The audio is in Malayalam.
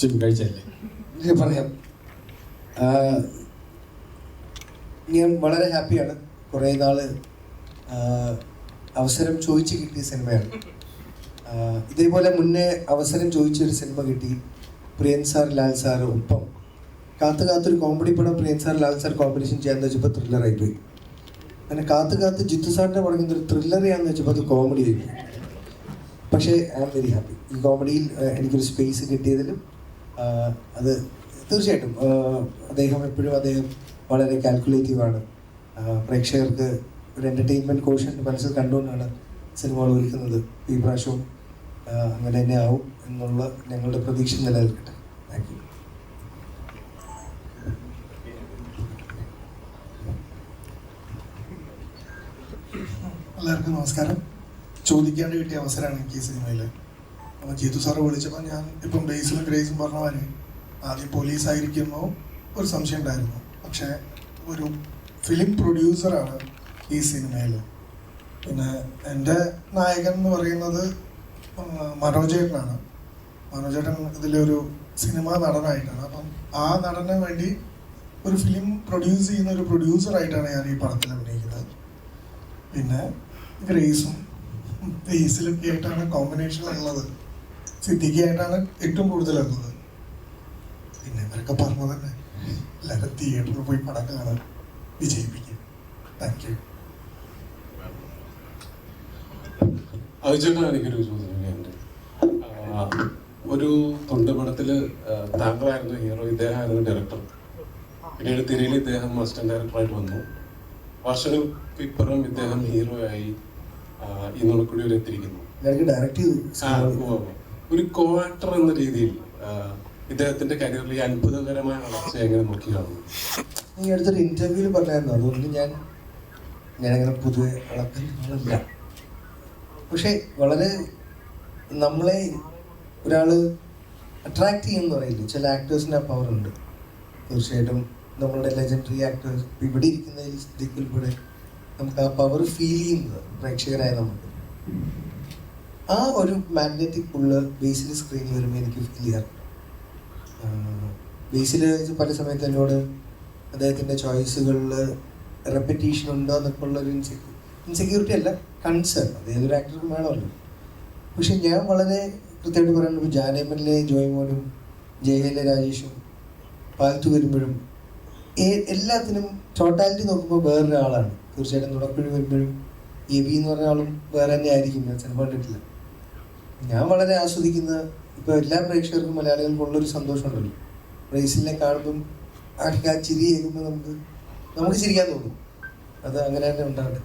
ചിക്കൻ കഴിച്ചല്ലേ പറയാം. ഞാൻ വളരെ ഹാപ്പിയാണ്. കുറേ നാൾ അവസരം ചോദിച്ച് കിട്ടിയ സിനിമയാണ്. ഇതേപോലെ മുന്നേ അവസരം ചോദിച്ചൊരു സിനിമ കിട്ടി. പ്രിയൻ സാർ ലാൽ സാർ ഒപ്പം. കാത്തു കാത്തൊരു കോമഡി പടം Priyan sir Lal sir competition ചെയ്യാന്ന് വെച്ചപ്പോൾ ത്രില്ലറായി പോയി. അങ്ങനെ കാത്തു കാത്ത് ജിത്തു സാറിന്റെ പടങ്ങുന്ന ഒരു ത്രില്ലറിയാന്ന് വെച്ചപ്പോൾ അത് കോമഡി ആയി പക്ഷേ ഐ ആം വെരി ഹാപ്പി ഈ കോമഡിയിൽ എനിക്കൊരു സ്പേസ് കിട്ടിയതിലും അത് തീർച്ചയായിട്ടും അദ്ദേഹം എപ്പോഴും അദ്ദേഹം വളരെ കാൽക്കുലേറ്റീവ് ആണ്. പ്രേക്ഷകർക്ക് ഒരു എന്റർടൈൻമെന്റ് കോഷൻ മനസ്സിൽ കണ്ടുകൊണ്ടാണ് സിനിമകൾ ഒരുക്കുന്നത്. ഈ പ്രാവശ്യവും അങ്ങനെ തന്നെ ആവും എന്നുള്ള ഞങ്ങളുടെ പ്രതീക്ഷ നിലനിൽക്കട്ടെ. താങ്ക് യു എല്ലാവർക്കും നമസ്കാരം. ചോദിക്കാണ്ട് കിട്ടിയ അവസരമാണ് എനിക്ക് ഈ സിനിമയിൽ അപ്പോൾ ജീതു സാറ് വിളിച്ചപ്പോൾ ഞാൻ ഇപ്പം ബേസിലും ഗ്രേസും പറഞ്ഞ പോലെ ആദ്യം പോലീസ് ആയിരിക്കുന്നു ഒരു സംശയം ഉണ്ടായിരുന്നു. പക്ഷെ ഒരു ഫിലിം പ്രൊഡ്യൂസറാണ് ഈ സിനിമയിൽ പിന്നെ എന്റെ നായകൻ എന്ന് പറയുന്നത് മനോജേട്ടനാണ് മനോജേട്ടൻ ഇതിലൊരു സിനിമാ നടനായിട്ടാണ്. അപ്പം ആ നടന് വേണ്ടി ഒരു ഫിലിം പ്രൊഡ്യൂസ് ചെയ്യുന്ന ഒരു പ്രൊഡ്യൂസറായിട്ടാണ് ഞാൻ ഈ പടത്തിൽ അഭിനയിക്കുന്നത്. പിന്നെ ഗ്രേസും ബേസിലും ആയിട്ടാണ് കോമ്പിനേഷൻ ഉള്ളത് സിദ്ദിഖായിട്ടാണ് ഏറ്റവും കൂടുതൽ എന്നത് പിന്നെ ഇവരൊക്കെ പറഞ്ഞു തന്നെ എല്ലാവരും തിയേറ്ററിൽ പോയി പടം കാണാൻ വിജയിപ്പിക്കും. താങ്ക് യു എനിക്കൊരു ചോദ്യമുണ്ട് ഒരു തൊണ്ടുപടത്തിൽ താങ്കളായിരുന്നു ഹീറോ ഇദ്ദേഹമായിരുന്നു ഡയറക്ടർ പിന്നീട് തിരയിൽ ഇദ്ദേഹം അസിസ്റ്റന്റ് ഡയറക്ടറായിട്ട് വന്നു. വർഷങ്ങൾക്ക് ഇപ്പുറം ഇദ്ദേഹം ഹീറോ ആയി ആ, ഈ നുണക്കുടി വരെ എത്തിയിരിക്കുന്നു ഡയറക്റ്റ് ചെയ്തു. ഒരു കോ ആക്ടർ എന്ന രീതിയിൽ ഇദ്ദേഹത്തിന്റെ കരിയറിൽ ഈ അത്ഭുതകരമായ വളർച്ച എങ്ങനെ നോക്കി കാണുന്നു? ഈ അടുത്തൊരു ഇന്റർവ്യൂവിൽ പറഞ്ഞായിരുന്നു. അതുകൊണ്ട് ഞാൻ ഞാനങ്ങനെ പൊതുവെ അളക്കല്ല പക്ഷെ വളരെ നമ്മളെ ഒരാൾ അട്രാക്ട് ചെയ്യുമെന്ന് പറയില്ല ചില ആക്ടേഴ്സിന്റെ പവർ ഉണ്ട്. തീർച്ചയായിട്ടും നമ്മളുടെ ലെജൻഡറി ആക്ടേഴ്സ് ഇവിടെ ഇരിക്കുന്ന ഈ ഉൾപ്പെടെ നമുക്ക് ആ പവർ ഫീൽ ചെയ്യുന്നത് പ്രേക്ഷകരായ നമുക്ക്. ആ ഒരു മാഗ്നറ്റിക് പുള്ള് ബേസിൽ സ്ക്രീനിൽ വരുമ്പോൾ എനിക്ക് ഫീൽ ചെയ്യാറുണ്ട് ബേസിൽ പല സമയത്ത് എന്നോട് അദ്ദേഹത്തിന്റെ ചോയ്സുകളിൽ റെപ്പറ്റീഷൻ ഉണ്ടോ എന്നൊക്കെ ഉള്ളൊരു ഇൻസെക്യൂ ഇൻസെക്യൂരിറ്റി അല്ല കൺസേൺ അത് ഏതൊരു ആക്ടർക്കും വേണമല്ലോ. പക്ഷെ ഞാൻ വളരെ കൃത്യമായിട്ട് പറയുന്നത് ജാനേമനിലെ ജോയ്മോനും ജയഹയിലെ രാജേഷും പാലത്തു വരുമ്പോഴും എല്ലാത്തിനും ടോട്ടാലിറ്റി നോക്കുമ്പോൾ വേറൊരാളാണ്. തീർച്ചയായിട്ടും നുണക്കുഴി വരുമ്പോഴും എബി എന്ന് പറഞ്ഞ ആളും വേറെ തന്നെ ആയിരിക്കും ഞാൻ സിനിമ കണ്ടിട്ടില്ല. ഞാൻ വളരെ ആസ്വദിക്കുന്ന ഇപ്പോൾ എല്ലാ പ്രേക്ഷകർക്കും മലയാളികൾക്കും ഉള്ളൊരു സന്തോഷമുണ്ടല്ലോ. റേസിലെ കാണുമ്പം ആ ചിരി കേൾക്കുമ്പോൾ നമുക്ക് നമുക്ക് ചിരിക്കാൻ തോന്നും. അത് അങ്ങനെ തന്നെ ഉണ്ടാവട്ടെ